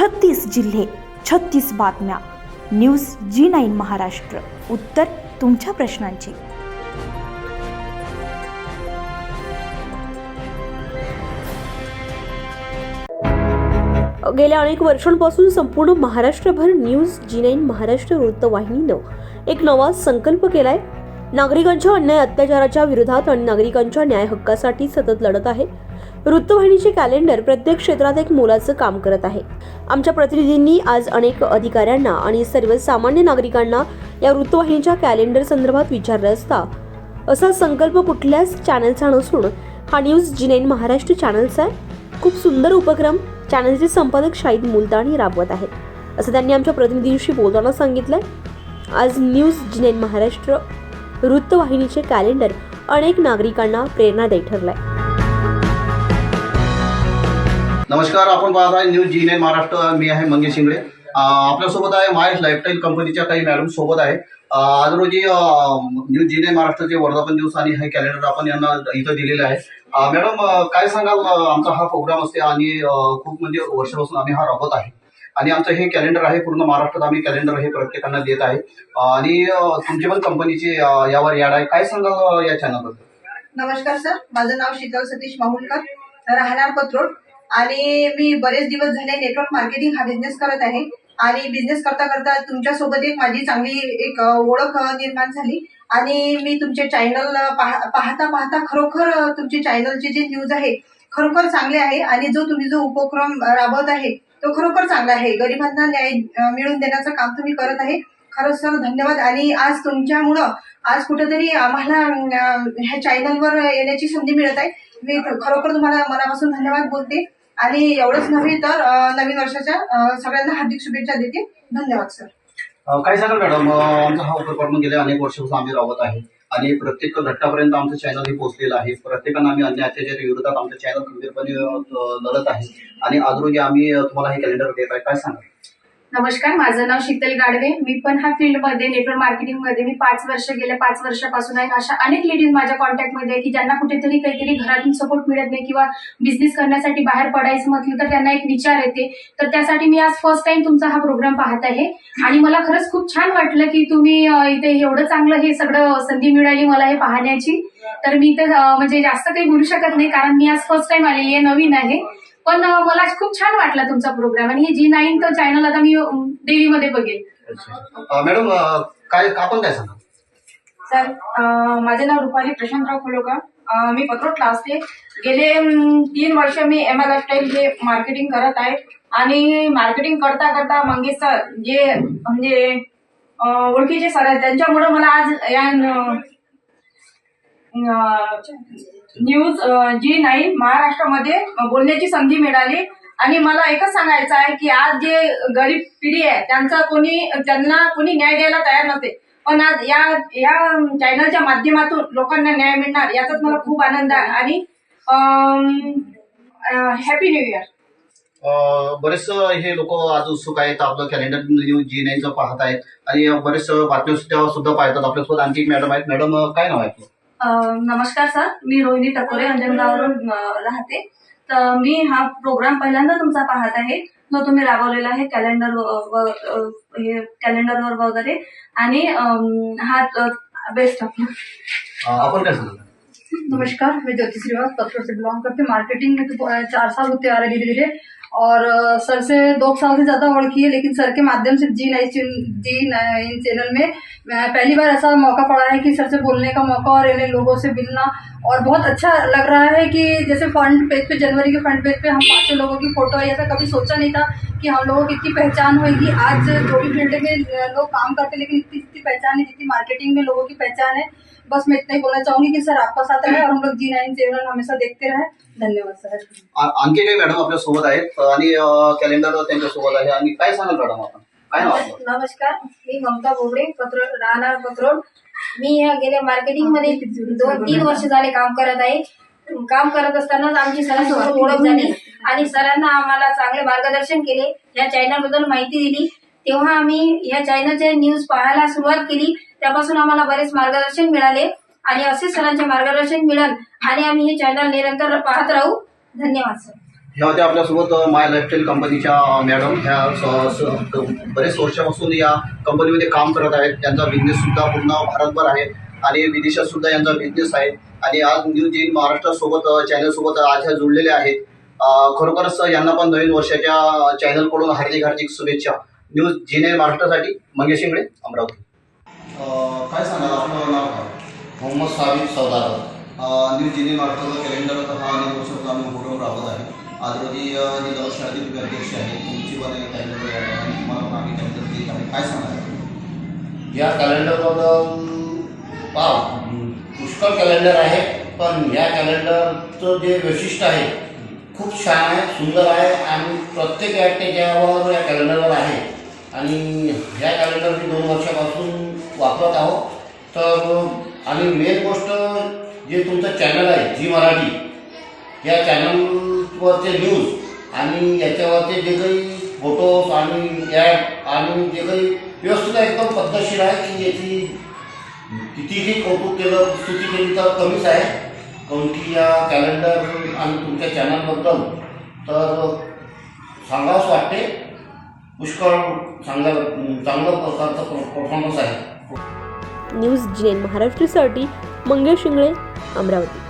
छत्तीस जिल्हे छत्तीस बातम्या. News G nine Maharashtra. उत्तर तुमच्या प्रश्नांची. गेल्या अनेक वर्षांपासून संपूर्ण महाराष्ट्रभर न्यूज जी नाईन महाराष्ट्र वृत्तवाहिनीनं एक नवा संकल्प केलाय. नागरिकांच्या अन्याय अत्याचाराच्या विरोधात आणि नागरिकांच्या न्याय हक्कासाठी सतत लढत आहे. वृत्तवाहिनीचे कॅलेंडर प्रत्येक क्षेत्रात एक मोलाचं काम करत आहे. आमच्या प्रतिनिधींनी आज अनेक अधिकाऱ्यांना आणि सर्वसामान्य नागरिकांना या वृत्तवाहिनीच्या कॅलेंडर संदर्भात विचारलं असता. असा संकल्प कुठल्याच चॅनलचा नसून हा न्यूज जिनेन महाराष्ट्र चॅनलचा आहे. खूप सुंदर उपक्रम चॅनलचे संपादक शाहिद मुलतानी राबवत आहेत. असं त्यांनी आमच्या प्रतिनिधींशी बोलताना सांगितलंय. आज न्यूज जिनेन महाराष्ट्र वृत्तवाहिनीचे कॅलेंडर अनेक नागरिकांना प्रेरणादायी ठरलाय. नमस्कार आपण पाहत आहे न्यूज जी नाईन महाराष्ट्र. मी आहे मंगेश शिंगडे. आपल्यासोबत आहे माय लाईफस्टाईल कंपनीच्या काही मॅडम सोबत आहे. आज रोजी न्यूज जी नाईन महाराष्ट्राचे वर्धापन दिवस आणि हे कॅलेंडर आपण यांना इथं दिलेलं आहे. मॅडम काय सांगाल आमचा हा प्रोग्राम असते आणि खूप म्हणजे वर्षापासून आम्ही हा राबवत आहे. आणि आमचं हे कॅलेंडर आहे पूर्ण महाराष्ट्रात आम्ही कॅलेंडर हे प्रत्येकांना देत आहे. आणि तुमची पण कंपनीची यावर याड आहे. काय सांगाल अं, या चॅनलबद्दल नमस्कार सर. माझं नाव शीतल सतीश माहुलकर. राहणार पत्रोड आणि मी बरेच दिवस झाले नेटवर्क मार्केटिंग हा बिझनेस करत आहे. आणि बिझनेस करता करता तुमच्यासोबत एक माझी चांगली एक ओळख निर्माण झाली. आणि मी तुमचे चॅनल पाहता पाहता खरोखर तुमचे चॅनलचे जे न्यूज आहे खरोखर चांगले आहे. आणि जो तुम्ही जो उपक्रम राबवत आहे तो खरोखर चांगला आहे. गरिबांना न्याय मिळवून देण्याचं काम तुम्ही करत आहे. खरंच सर धन्यवाद. आणि आज तुमच्यामुळं आज कुठेतरी आम्हाला ह्या चॅनलवर येण्याची संधी मिळत आहे. मी खरोखर तुम्हाला मनापासून धन्यवाद बोलते. आणि एवढंच नव्हे तर नवीन वर्षाच्या सगळ्यांना हार्दिक शुभेच्छा देते. धन्यवाद सर. काय सांगाल मॅडम? आमचा हा उपक्रम गेल्या अनेक वर्षापासून आम्ही राबवत आहे. आणि प्रत्येक घटकापर्यंत आमचं चॅनल हे पोहोचलेलं आहे. प्रत्येकानं आम्ही अन्य अत्याचार विरोधात आमचं चॅनल खंबीरपणे लढत आहे. आणि आज आम्ही तुम्हाला हे कॅलेंडर देत आहे. काय सांगा नमस्कार माझं नाव शीतल गाडवे. मी पण ह्या फील्डमध्ये नेटवर्क मार्केटिंगमध्ये मी पाच वर्ष गेल्या पाच वर्षापासून आहे. अशा अनेक लेडीज माझ्या कॉन्टॅक्टमध्ये मध्ये की ज्यांना कुठेतरी काहीतरी घरातून सपोर्ट मिळत नाही किंवा बिझनेस करण्यासाठी बाहेर पडायचं म्हटलं तर त्यांना एक विचार येते. तर त्यासाठी मी आज फर्स्ट टाइम तुमचा हा प्रोग्राम पाहत आहे. आणि मला खरंच खूप छान वाटलं की तुम्ही इथे एवढं चांगलं हे सगळं संधी मिळाली मला हे पाहण्याची. तर मी इथे म्हणजे जास्त काही बोलू शकत नाही कारण मी आज फर्स्ट टाइम आलेली आहे नवीन आहे. पण मला खूप छान वाटला तुमचा प्रोग्राम आणि हे जी नाईन तर चॅनल आता मी डेलीमध्ये बघेल. अं, मॅडम काय आपण काय सांगाल सर माझे नाव रुपाली प्रशांतराव खोलोकर अं, मी पत्रोटला असते गेले तीन वर्ष मी एम एल स्टाईल हे मार्केटिंग करत आहे. आणि मार्केटिंग करता करता मंगेश सर जे म्हणजे ओळखीचे सर आहेत त्यांच्यामुळे मला आज या न्यूज जी नाही महाराष्ट्रामध्ये बोलण्याची संधी मिळाली. आणि मला एकच सांगायचं आहे की आज जे गरीब पिढी आहे त्यांचा कोणी त्यांना कोणी न्याय द्यायला तयार नसते पण आज या या चॅनलच्या माध्यमातून लोकांना न्याय मिळणार याचाच मला खूप आनंद आहे. आणि हॅपी न्यू इयर बरेच हे लोक आज उत्सुक आहेत. आपलं कॅलेंडर न्यूज जी नाही पाहत आहेत. आणि बरेच बातम्या सुद्धा सुद्धा पाहतात. आपल्यासोबत आणखी मॅडम आहेत. मॅडम काय नाव आहे नमस्कार सर मी रोहिणी टकोरे अंजनगाववरून अ, राहते. तर मी हा प्रोग्राम पहिल्यांदा तुमचा पाहत आहे. जो तुम्ही राबवलेला आहे कॅलेंडर हे कॅलेंडरवर वगैरे. आणि हा बेस्ट आपण काय नमस्कार मैं ज्योति श्रीवास पत्थर से बिलोंग करती. मार्केटिंग में तो चार साल होते आ रहे धीरे धीरे और सर से दो साल से ज़्यादा वर्क है, लेकिन सर के माध्यम से G nine G nine channel में पहली बार ऐसा मौका पड़ा है कि सर से बोलने का मौका और इन्हें लोगों से मिलना और बहुत अच्छा लग रहा है कि जैसे फ्रंट पेज पे जनवरी के फ्रंट पेज पे हम पाँचों लोगों की फ़ोटो है ऐसा कभी सोचा नहीं था कि हम लोगों की इतनी पहचान होगी आज जो भी फ़ील्ड में लोग काम करते लेकिन इतनी इतनी पहचान है जितनी मार्केटिंग में लोगों की पहचान है बस मैं इतना ही बोलना चाहूँगी कि सर आपका साथ रहे और हम लोग जी नाइन चैनल हमेशा देखते रहे। धन्यवाद सर। आणखी काही मॅडम आपल्या सोबत आहेत आणि कॅलेंडर त्यांच्या सोबत आहे. आणि काय सांगाल मॅडम आपण? काय नमस्कार मी ममता बोबडे पत्र राहणार पत्रोड. मी या गेल्या मार्केटिंगमध्ये दोन तीन वर्ष झाले काम करत आहे. काम करत असतानाच आमची सरांसोबत ओळख झाली आणि सरांना आम्हाला चांगले मार्गदर्शन केले. या चॅनलबद्दल माहिती दिली. तेव्हा आम्ही या चॅनलचे न्यूज पाहायला सुरुवात केली. त्यापासून आम्हाला बरेच मार्गदर्शन मिळाले आणि असेच सरांचे मार्गदर्शन मिळेल आणि आम्ही हे चॅनल निरंतर पाहत राहू. धन्यवाद सर. ह्या होत्या आपल्यासोबत माय लाईफस्टाईल कंपनीच्या मॅडम ह्या बरेच वर्षापासून या कंपनीमध्ये काम करत आहेत. त्यांचा बिझनेस सुद्धा पूर्ण भारतभर आहे. आणि विदेशात सुद्धा यांचा बिझनेस आहे. आणि आज न्यूज इन महाराष्ट्रासोबत चॅनलसोबत आज ह्या जुळलेल्या आहेत. खरोखरच यांना पण नवीन वर्षाच्या चॅनलकडून हार्दिक हार्दिक शुभेच्छा. न्यूज जी नाईन महाराष्ट्रासाठी मंगेश शिंगडे अमरावती. काय सांगाल? आपलं नाव काय? Mohammad Sabit Saudagar. News G nine महाराष्ट्राचा कॅलेंडर हा अनेक वर्षाचा आम्ही उपक्रम राबवत आहे. आदरणीय रोजी अ, जिल्हा अध्यक्ष आहे तुमची पण एक कॅलेंडर आहे. आणि तुम्हाला पण आम्ही कॅलेंडर देत आहे काय सांगाल? या कॅलेंडरबद्दल पाव पुष्कळ कॅलेंडर आहे पण या कॅलेंडरचं जे वैशिष्ट्य आहे खूप छान आहे सुंदर आहे आणि प्रत्येक ॲड त्याच्यावर या कॅलेंडरवर आहे. आणि ह्या कॅलेंडर मी दोन वर्षापासून वापरत आहोत तर आणि मेन गोष्ट जे तुमचं चॅनल आहे जी मराठी या चॅनल वरचे न्यूज आणि याच्यावरचे जे काही फोटोज आणि ॲड आणि जे काही व्यवस्थित एकदम पद्धतशीर आहे की याची कितीही कौतुक केलं स्तुती केली तर कमीच आहे. काऊन की या कॅलेंडर आणि तुमच्या चॅनलबद्दल तर सांगावंच वाटते. पुष्कळ चांगल्या चांगलं प्रकारचं परफॉर्मन्स आहे. न्यूज जी महाराष्ट्रसाठी महाराष्ट्रासाठी मंगेश शिंगळे अमरावती.